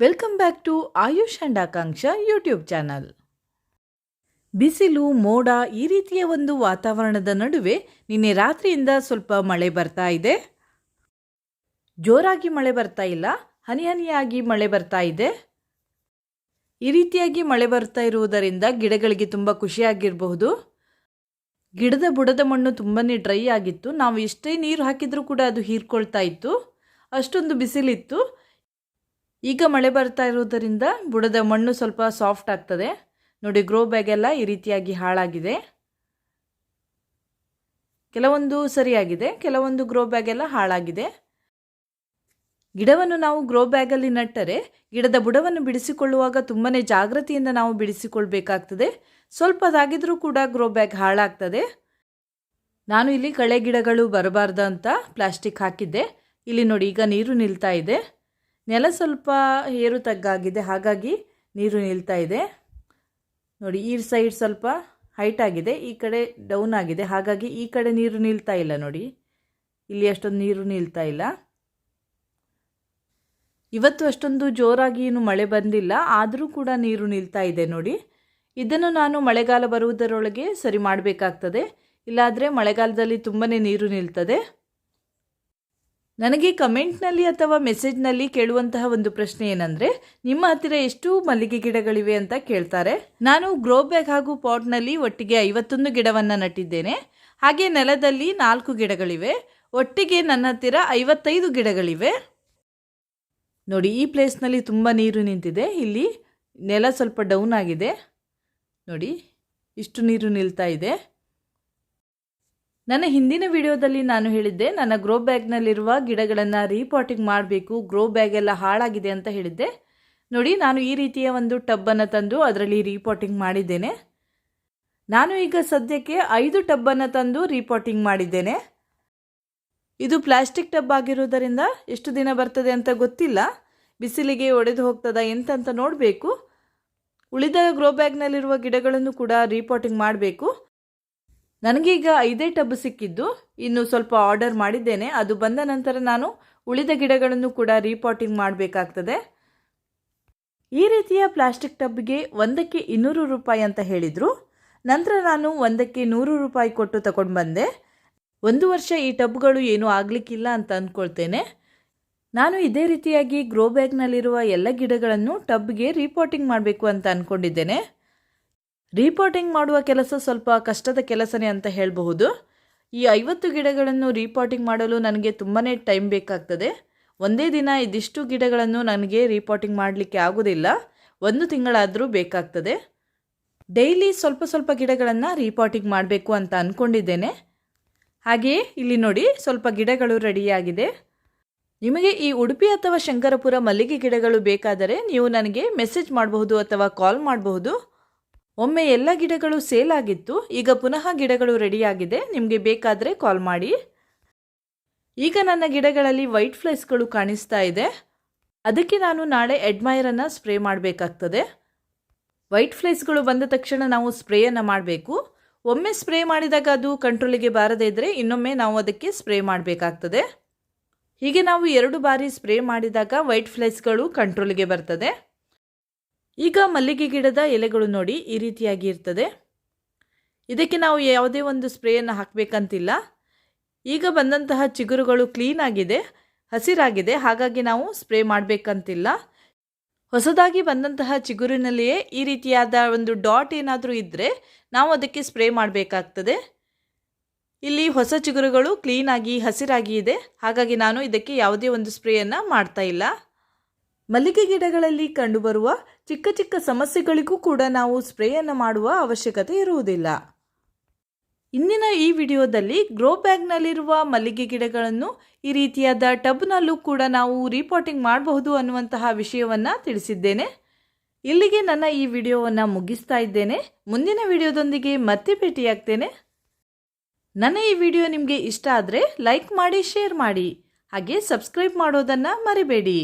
Welcome back to Ayush and Akanksha YouTube channel ಬಿಸಿಲು, ಮೋಡ ಈ ರೀತಿಯ ಒಂದು ವಾತಾವರಣದ ನಡುವೆ ನಿನ್ನೆ ರಾತ್ರಿಯಿಂದ ಸ್ವಲ್ಪ ಮಳೆ ಬರ್ತಾ ಇದೆ. ಜೋರಾಗಿ ಮಳೆ ಬರ್ತಾ ಇಲ್ಲ. ಹನಿ ಹನಿಯಾಗಿ ಮಳೆ ಬರ್ತಾ ಇದೆ. ಈ ರೀತಿಯಾಗಿ ಮಳೆ ಬರ್ತಾ ಇರುವುದರಿಂದ ಗಿಡಗಳಿಗೆ ತುಂಬ ಖುಷಿಯಾಗಿರಬಹುದು ಗಿಡದ ಬುಡದ ಮಣ್ಣು ತುಂಬಾ ಡ್ರೈ ಆಗಿತ್ತು. ನಾವು ಎಷ್ಟೇ ನೀರು ಹಾಕಿದರೂ ಕೂಡ ಅದು ಹೀರ್ಕೊಳ್ತಾ ಇತ್ತು. ಅಷ್ಟೊಂದು ಬಿಸಿಲಿತ್ತು. ಈಗ ಮಳೆ ಬರ್ತಾ ಇರೋದರಿಂದ ಬುಡದ ಮಣ್ಣು ಸ್ವಲ್ಪ ಸಾಫ್ಟ್ ಆಗ್ತದೆ. ನೋಡಿ ಗ್ರೋ ಬ್ಯಾಗ್ ಎಲ್ಲ ಈ ರೀತಿಯಾಗಿ ಹಾಳಾಗಿದೆ. ಕೆಲವೊಂದು ಸರಿಯಾಗಿದೆ, ಕೆಲವೊಂದು ಗ್ರೋ ಬ್ಯಾಗ್ ಎಲ್ಲ ಹಾಳಾಗಿದೆ. ಗಿಡವನ್ನು ನಾವು ಗ್ರೋ ಬ್ಯಾಗಲ್ಲಿ ನಟ್ಟರೆ ಗಿಡದ ಬುಡವನ್ನು ಬಿಡಿಸಿಕೊಳ್ಳುವಾಗ ತುಂಬಾ ಜಾಗೃತಿಯಿಂದ ನಾವು ಬಿಡಿಸಿಕೊಳ್ಬೇಕಾಗ್ತದೆ. ಸ್ವಲ್ಪದಾಗಿದ್ರೂ ಕೂಡ ಗ್ರೋ ಬ್ಯಾಗ್ ಹಾಳಾಗ್ತದೆ. ನಾನು ಇಲ್ಲಿ ಕಳೆ ಗಿಡಗಳು ಬರಬಾರ್ದು ಅಂತ ಪ್ಲಾಸ್ಟಿಕ್ ಹಾಕಿದ್ದೆ. ಇಲ್ಲಿ ನೋಡಿ, ಈಗ ನೀರು ನಿಲ್ತಾ ಇದೆ. ನೆಲ ಸ್ವಲ್ಪ ಏರು ತಗ್ಗಾಗಿದೆ ಹಾಗಾಗಿ ನೀರು ನಿಲ್ತಾ ಇದೆ. ನೋಡಿ, ಈ ಸೈಡ್ ಸ್ವಲ್ಪ ಹೈಟ್ ಆಗಿದೆ, ಈ ಕಡೆ ಡೌನ್ ಆಗಿದೆ, ಹಾಗಾಗಿ ಈ ಕಡೆ ನೀರು ನಿಲ್ತಾ ಇಲ್ಲ ನೋಡಿ. ಇಲ್ಲಿ ಅಷ್ಟೊಂದು ನೀರು ನಿಲ್ತಾ ಇಲ್ಲ. ಇವತ್ತು ಅಷ್ಟೊಂದು ಜೋರಾಗಿ ಏನು ಮಳೆ ಬಂದಿಲ್ಲ, ಆದರೂ ಕೂಡ ನೀರು ನಿಲ್ತಾ ಇದೆ ನೋಡಿ. ಇದನ್ನು ನಾನು ಮಳೆಗಾಲ ಬರುವುದರೊಳಗೆ ಸರಿ ಮಾಡಬೇಕಾಗ್ತದೆ. ಇಲ್ಲಾದರೆ ಮಳೆಗಾಲದಲ್ಲಿ ತುಂಬಾ ನೀರು ನಿಲ್ತದೆ. ನನಗೆ ಕಮೆಂಟ್ನಲ್ಲಿ ಅಥವಾ ಮೆಸೇಜ್ನಲ್ಲಿ ಕೇಳುವಂತಹ ಒಂದು ಪ್ರಶ್ನೆ ಏನಂದರೆ, ನಿಮ್ಮ ಹತ್ತಿರ ಎಷ್ಟು ಮಲ್ಲಿಗೆ ಗಿಡಗಳಿವೆ ಅಂತ ಕೇಳ್ತಾರೆ. ನಾನು ಗ್ರೋ ಬ್ಯಾಗ್ ಹಾಗೂ ಪಾಟ್ನಲ್ಲಿ ಒಟ್ಟಿಗೆ ಐವತ್ತೊಂದು ಗಿಡವನ್ನು ನಟ್ಟಿದ್ದೇನೆ. ಹಾಗೆ ನೆಲದಲ್ಲಿ ನಾಲ್ಕು ಗಿಡಗಳಿವೆ. ಒಟ್ಟಿಗೆ ನನ್ನ ಹತ್ತಿರ ಐವತ್ತೈದು ಗಿಡಗಳಿವೆ. ನೋಡಿ, ಈ ಪ್ಲೇಸ್ನಲ್ಲಿ ತುಂಬ ನೀರು ನಿಂತಿದೆ. ಇಲ್ಲಿ ನೆಲ ಸ್ವಲ್ಪ ಡೌನ್ ಆಗಿದೆ. ನೋಡಿ, ಇಷ್ಟು ನೀರು ನಿಲ್ತಾ ಇದೆ. ನನ್ನ ಹಿಂದಿನ ವಿಡಿಯೋದಲ್ಲಿ ನಾನು ಹೇಳಿದ್ದೆ, ನನ್ನ ಗ್ರೋ ಬ್ಯಾಗ್ನಲ್ಲಿರುವ ಗಿಡಗಳನ್ನು ರೀಪಾಟಿಂಗ್ ಮಾಡಬೇಕು ಗ್ರೋ ಬ್ಯಾಗ್ ಎಲ್ಲ ಹಾಳಾಗಿದೆ ಅಂತ ಹೇಳಿದ್ದೆ. ನೋಡಿ, ನಾನು ಈ ರೀತಿಯ ಒಂದು ಟಬ್ಬನ್ನು ತಂದು ಅದರಲ್ಲಿ ರೀಪಾಟಿಂಗ್ ಮಾಡಿದ್ದೇನೆ. ನಾನು ಈಗ ಸದ್ಯಕ್ಕೆ ಐದು ಟಬ್ಬನ್ನು ತಂದು ರೀಪಾಟಿಂಗ್ ಮಾಡಿದ್ದೇನೆ. ಇದು ಪ್ಲಾಸ್ಟಿಕ್ ಟಬ್ ಆಗಿರುವುದರಿಂದ ಎಷ್ಟು ದಿನ ಬರ್ತದೆ ಅಂತ ಗೊತ್ತಿಲ್ಲ. ಬಿಸಿಲಿಗೆ ಒಡೆದು ಹೋಗ್ತದ ಎಂತಂತ ನೋಡಬೇಕು. ಉಳಿದ ಗ್ರೋ ಬ್ಯಾಗ್ನಲ್ಲಿರುವ ಗಿಡಗಳನ್ನು ಕೂಡ ರೀಪಾಟಿಂಗ್ ಮಾಡಬೇಕು. ನನಗೀಗ ಐದೇ ಟಬ್ ಸಿಕ್ಕಿದ್ದು. ಇನ್ನು ಸ್ವಲ್ಪ ಆರ್ಡರ್ ಮಾಡಿದ್ದೇನೆ. ಅದು ಬಂದ ನಂತರ ನಾನು ಉಳಿದ ಗಿಡಗಳನ್ನು ಕೂಡ ರೀಪಾಟಿಂಗ್ ಮಾಡಬೇಕಾಗ್ತದೆ. ಈ ರೀತಿಯ ಪ್ಲಾಸ್ಟಿಕ್ ಟಬ್ಗೆ ಒಂದಕ್ಕೆ ಇನ್ನೂರು ರೂಪಾಯಿ ಅಂತ ಹೇಳಿದರು. ನಂತರ ನಾನು ಒಂದಕ್ಕೆ ನೂರು ರೂಪಾಯಿ ಕೊಟ್ಟು ತಗೊಂಡು ಬಂದೆ. ಒಂದು ವರ್ಷ ಈ ಟಬ್ಗಳು ಏನೂ ಆಗಲಿಕ್ಕಿಲ್ಲ ಅಂತ ಅಂದ್ಕೊಳ್ತೇನೆ ನಾನು ಇದೇ ರೀತಿಯಾಗಿ ಗ್ರೋ ಬ್ಯಾಗ್ನಲ್ಲಿರುವ ಎಲ್ಲ ಗಿಡಗಳನ್ನು ಟಬ್ಗೆ ರೀಪಾಟಿಂಗ್ ಮಾಡಬೇಕು ಅಂತ ಅಂದ್ಕೊಂಡಿದ್ದೇನೆ ರೀಪಾಟಿಂಗ್ ಮಾಡುವ ಕೆಲಸ ಸ್ವಲ್ಪ ಕಷ್ಟದ ಕೆಲಸನೇ ಅಂತ ಹೇಳಬಹುದು. ಈ ಐವತ್ತು ಗಿಡಗಳನ್ನು ರೀಪಾಟಿಂಗ್ ಮಾಡಲು ನನಗೆ ತುಂಬಾ ಟೈಮ್ ಬೇಕಾಗ್ತದೆ. ಒಂದೇ ದಿನ ಇದಿಷ್ಟು ಗಿಡಗಳನ್ನು ನನಗೆ ರೀಪಾಟಿಂಗ್ ಮಾಡಲಿಕ್ಕೆ ಆಗೋದಿಲ್ಲ. ಒಂದು ತಿಂಗಳಾದರೂ ಬೇಕಾಗ್ತದೆ. ಡೈಲಿ ಸ್ವಲ್ಪ ಸ್ವಲ್ಪ ಗಿಡಗಳನ್ನು ರೀಪಾಟಿಂಗ್ ಮಾಡಬೇಕು ಅಂತ ಅಂದ್ಕೊಂಡಿದ್ದೇನೆ ಹಾಗೆಯೇ ಇಲ್ಲಿ ನೋಡಿ, ಸ್ವಲ್ಪ ಗಿಡಗಳು ರೆಡಿಯಾಗಿದೆ ನಿಮಗೆ ಈ ಉಡುಪಿ ಅಥವಾ ಶಂಕರಪುರ ಮಲ್ಲಿಗೆ ಗಿಡಗಳು ಬೇಕಾದರೆ ನೀವು ನನಗೆ ಮೆಸೇಜ್ ಮಾಡಬಹುದು ಅಥವಾ ಕಾಲ್ ಮಾಡಬಹುದು. ಒಮ್ಮೆ ಎಲ್ಲ ಗಿಡಗಳು ಸೇಲ್ ಆಗಿತ್ತು, ಈಗ ಪುನಃ ಗಿಡಗಳು ರೆಡಿಯಾಗಿದೆ. ನಿಮಗೆ ಬೇಕಾದರೆ ಕಾಲ್ ಮಾಡಿ. ಈಗ ನನ್ನ ಗಿಡಗಳಲ್ಲಿ ವೈಟ್ ಫ್ಲೈಸ್ಗಳು ಕಾಣಿಸ್ತಾ ಇದೆ. ಅದಕ್ಕೆ ನಾನು ನಾಳೆ ಎಡ್ಮೈರನ್ನು ಸ್ಪ್ರೇ ಮಾಡಬೇಕಾಗ್ತದೆ. ವೈಟ್ ಫ್ಲೈಸ್ಗಳು ಬಂದ ತಕ್ಷಣ ನಾವು ಸ್ಪ್ರೇಯನ್ನು ಮಾಡಬೇಕು. ಒಮ್ಮೆ ಸ್ಪ್ರೇ ಮಾಡಿದಾಗ ಅದು ಕಂಟ್ರೋಲಿಗೆ ಬಾರದೇ ಇದ್ದರೆ ಇನ್ನೊಮ್ಮೆ ನಾವು ಅದಕ್ಕೆ ಸ್ಪ್ರೇ ಮಾಡಬೇಕಾಗ್ತದೆ. ಹೀಗೆ ನಾವು ಎರಡು ಬಾರಿ ಸ್ಪ್ರೇ ಮಾಡಿದಾಗ ವೈಟ್ ಫ್ಲೈಸ್ಗಳು ಕಂಟ್ರೋಲಿಗೆ ಬರ್ತದೆ. ಈಗ ಮಲ್ಲಿಗೆ ಗಿಡದ ಎಲೆಗಳು ನೋಡಿ ಈ ರೀತಿಯಾಗಿ ಇರ್ತದೆ. ಇದಕ್ಕೆ ನಾವು ಯಾವುದೇ ಒಂದು ಸ್ಪ್ರೇಯನ್ನು ಹಾಕಬೇಕಂತಿಲ್ಲ. ಈಗ ಬಂದಂತಹ ಚಿಗುರುಗಳು ಕ್ಲೀನ್ ಆಗಿದೆ, ಹಸಿರಾಗಿದೆ, ಹಾಗಾಗಿ ನಾವು ಸ್ಪ್ರೇ ಮಾಡಬೇಕಂತಿಲ್ಲ. ಹೊಸದಾಗಿ ಬಂದಂತಹ ಚಿಗುರಿನಲ್ಲಿಯೇ ಈ ರೀತಿಯಾದ ಒಂದು ಡಾಟ್ ಏನಾದರೂ ಇದ್ದರೆ ನಾವು ಅದಕ್ಕೆ ಸ್ಪ್ರೇ ಮಾಡಬೇಕಾಗ್ತದೆ. ಇಲ್ಲಿ ಹೊಸ ಚಿಗುರುಗಳು ಕ್ಲೀನಾಗಿ ಹಸಿರಾಗಿ ಇದೆ. ಹಾಗಾಗಿ ನಾನು ಇದಕ್ಕೆ ಯಾವುದೇ ಒಂದು ಸ್ಪ್ರೇಯನ್ನು ಮಾಡ್ತಾ ಇಲ್ಲ. ಮಲ್ಲಿಗೆ ಗಿಡಗಳಲ್ಲಿ ಕಂಡುಬರುವ ಚಿಕ್ಕ ಚಿಕ್ಕ ಸಮಸ್ಯೆಗಳಿಗೂ ಕೂಡ ನಾವು ಸ್ಪ್ರೇಯನ್ನು ಮಾಡುವ ಅವಶ್ಯಕತೆ ಇರುವುದಿಲ್ಲ. ಇಂದಿನ ಈ ವಿಡಿಯೋದಲ್ಲಿ ಗ್ರೋ ಬ್ಯಾಗ್ನಲ್ಲಿರುವ ಮಲ್ಲಿಗೆ ಗಿಡಗಳನ್ನು ಈ ರೀತಿಯಾದ ಟಬ್ನಲ್ಲೂ ಕೂಡ ನಾವು ರೀಪೋರ್ಟಿಂಗ್ ಮಾಡಬಹುದು ಅನ್ನುವಂತಹ ವಿಷಯವನ್ನು ತಿಳಿಸಿದ್ದೇನೆ. ಇಲ್ಲಿಗೆ ನನ್ನ ಈ ವಿಡಿಯೋವನ್ನು ಮುಗಿಸ್ತಾ ಇದ್ದೇನೆ. ಮುಂದಿನ ವಿಡಿಯೋದೊಂದಿಗೆ ಮತ್ತೆ ಭೇಟಿಯಾಗ್ತೇನೆ. ನನ್ನ ಈ ವಿಡಿಯೋ ನಿಮಗೆ ಇಷ್ಟ ಆದರೆ ಲೈಕ್ ಮಾಡಿ, ಶೇರ್ ಮಾಡಿ. ಹಾಗೆ ಸಬ್ಸ್ಕ್ರೈಬ್ ಮಾಡೋದನ್ನು ಮರಿಬೇಡಿ.